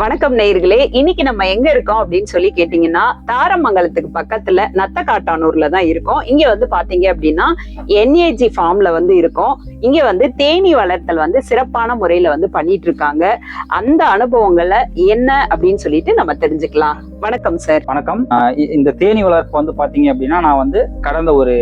வணக்கம் நேயர்களே. இன்னைக்கு நம்ம எங்க இருக்கோம் அப்படின்னு சொல்லி கேட்டீங்கன்னா தாரமங்கலத்துக்கு பக்கத்துல நத்தக்காட்டானூர்ல தான் இருக்கோம். இங்க வந்து பாத்தீங்க அப்படின்னா என்ஏஜி ஃபார்ம்ல வந்து இருக்கோம். இங்க வந்து தேனீ வளர்த்தல் வந்து சிறப்பான முறையில வந்து பண்ணிட்டு இருக்காங்க அந்த அனுபவங்களை என்ன அப்படின்னு சொல்லிட்டு நம்ம தெரிஞ்சுக்கலாம். வணக்கம் சார் வணக்கம். இந்த தேனி வளர்ப்பு வந்து பாத்தீங்க அப்படின்னா நான் வந்து கடந்த ஒரு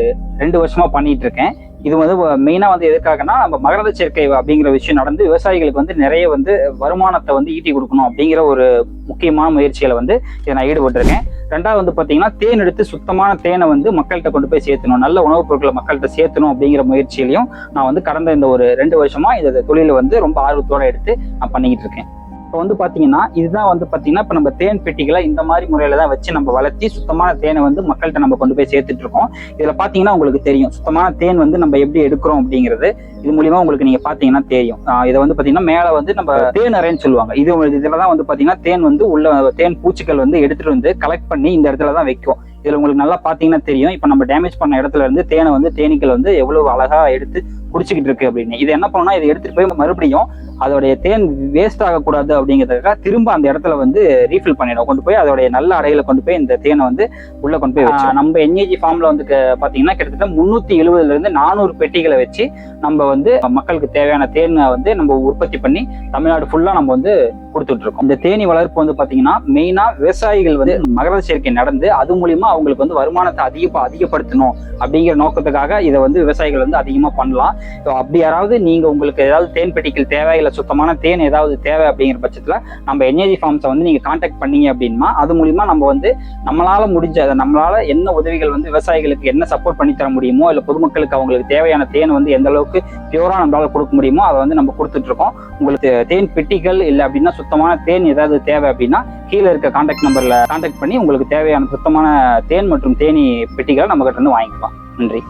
ரெண்டு வருஷமா பண்ணிட்டு இருக்கேன் இது வந்து மெயினாக வந்து எதுக்காகனா நம்ம மகரந்த சேர்க்கை அப்படிங்கிற விஷயம் நடந்து விவசாயிகளுக்கு வந்து நிறைய வந்து வருமானத்தை வந்து ஈட்டி கொடுக்கணும் அப்படிங்கிற ஒரு முக்கியமான முயற்சிகளை வந்து இதை நான் ஈடுபட்டிருக்கேன். ரெண்டாவது வந்து பார்த்தீங்கன்னா தேன் எடுத்து சுத்தமான தேனை வந்து மக்கள்கிட்ட கொண்டு போய் சேர்த்தணும். நல்ல உணவுப் பொருட்களை மக்கள்கிட்ட சேர்த்தணும் அப்படிங்கிற முயற்சியிலையும் நான் வந்து கடந்த இந்த ஒரு ரெண்டு வருஷமா இந்த தொழிலை வந்து ரொம்ப ஆர்வத்தோடு எடுத்து நான் பண்ணிக்கிட்டு இருக்கேன். இப்போ வந்து பார்த்தீங்கன்னா இதுதான் வந்து பார்த்தீங்கன்னா இப்போ நம்ம தேன் பெட்டிகளை இந்த மாதிரி முறையில தான் வச்சு நம்ம வளர்த்தி சுத்தமான தேனை வந்து மக்கள்கிட்ட நம்ம கொண்டு போய் சேர்த்துட்டு இருக்கோம். இதில் பார்த்தீங்கன்னா உங்களுக்கு தெரியும். சுத்தமான தேன் வந்து நம்ம எப்படி எடுக்கிறோம் அப்படிங்கிறது இது மூலியமா உங்களுக்கு நீங்க பாத்தீங்கன்னா தெரியும். இதை வந்து பாத்தீங்கன்னா மேல வந்து நம்ம தேன் அறைன்னு சொல்லுவாங்க. இது இதுல தான் வந்து பாத்தீங்கன்னா தேன் வந்து உள்ள தேன் பூச்சிகள் வந்து எடுத்துட்டு வந்து கலெக்ட் பண்ணி இந்த இடத்துல தான் வைக்கும். இதுல உங்களுக்கு நல்லா பாத்தீங்கன்னா தெரியும். இப்போ நம்ம டேமேஜ் பண்ண இடத்துல இருந்து தேனை வந்து தேனீக்கள் வந்து எவ்வளவு அழகா எடுத்து குடிச்சிக்கிட்டு இருக்கு அப்படின்னு. இது என்ன பண்ணணும்னா இதை எடுத்துட்டு போய் மறுபடியும் அதோடைய தேன் வேஸ்ட் ஆகக்கூடாது அப்படிங்கிறதுக்காக திரும்ப அந்த இடத்துல வந்து ரீஃபில் பண்ணிடும் கொண்டு போய் அதோடைய நல்ல அறையில கொண்டு போய் இந்த தேனை வந்து உள்ள கொண்டு போய் வச்சு நம்ம என்ஏஜி ஃபார்ம்ல வந்து பாத்தீங்கன்னா கிட்டத்தட்ட முன்னூத்தி எழுபதுல இருந்து நானூறு பெட்டிகளை வச்சு நம்ம வந்து மக்களுக்கு தேவையான தேனை வந்து நம்ம உற்பத்தி பண்ணி தமிழ்நாடு ஃபுல்லா நம்ம வந்து கொடுத்துட்டு இருக்கோம். இந்த தேனி வளர்ப்பு வந்து பாத்தீங்கன்னா மெயினா விவசாயிகள் வந்து மகர சேர்க்கை நடந்து அது மூலியமா அவங்களுக்கு வந்து வருமானத்தை அதிக அதிகப்படுத்தணும் அப்படிங்கிற நோக்கத்துக்காக இதை வந்து விவசாயிகள் வந்து அதிகமா பண்ணலாம். ஸோ அப்படி யாராவது நீங்க உங்களுக்கு ஏதாவது தேன் பெட்டிகள் தேவை இல்லை சுத்தமான தேன் ஏதாவது தேவை அப்படிங்கிற பட்சத்துல நம்ம என்ஏஜி ஃபார்ம்ஸை வந்து நீங்க காண்டாக்ட் பண்ணீங்க அப்படின்னா அது மூலியமா நம்ம வந்து நம்மளால முடிஞ்ச அதை நம்மளால என்ன உதவிகள் வந்து விவசாயிகளுக்கு என்ன சப்போர்ட் பண்ணி தர முடியுமோ இல்லை பொதுமக்களுக்கு அவங்களுக்கு தேவையான தேன் வந்து எந்த அளவுக்கு பியூராக நம்மளால கொடுக்க முடியுமோ அதை வந்து நம்ம கொடுத்துட்ருக்கோம் உங்களுக்கு தேன் பெட்டிகள் இல்லை அப்படின்னா சுத்தமான தேன் ஏதாவது தேவை அப்படின்னா கீழே இருக்க காண்டாக்ட் நம்பர்ல காண்டாக்ட் பண்ணி உங்களுக்கு தேவையான சுத்தமான தேன் மற்றும் தேனி பெட்டிகளை நம்ம கிட்ட இருந்து வாங்கிக்கலாம். நன்றி.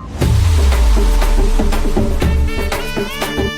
thank you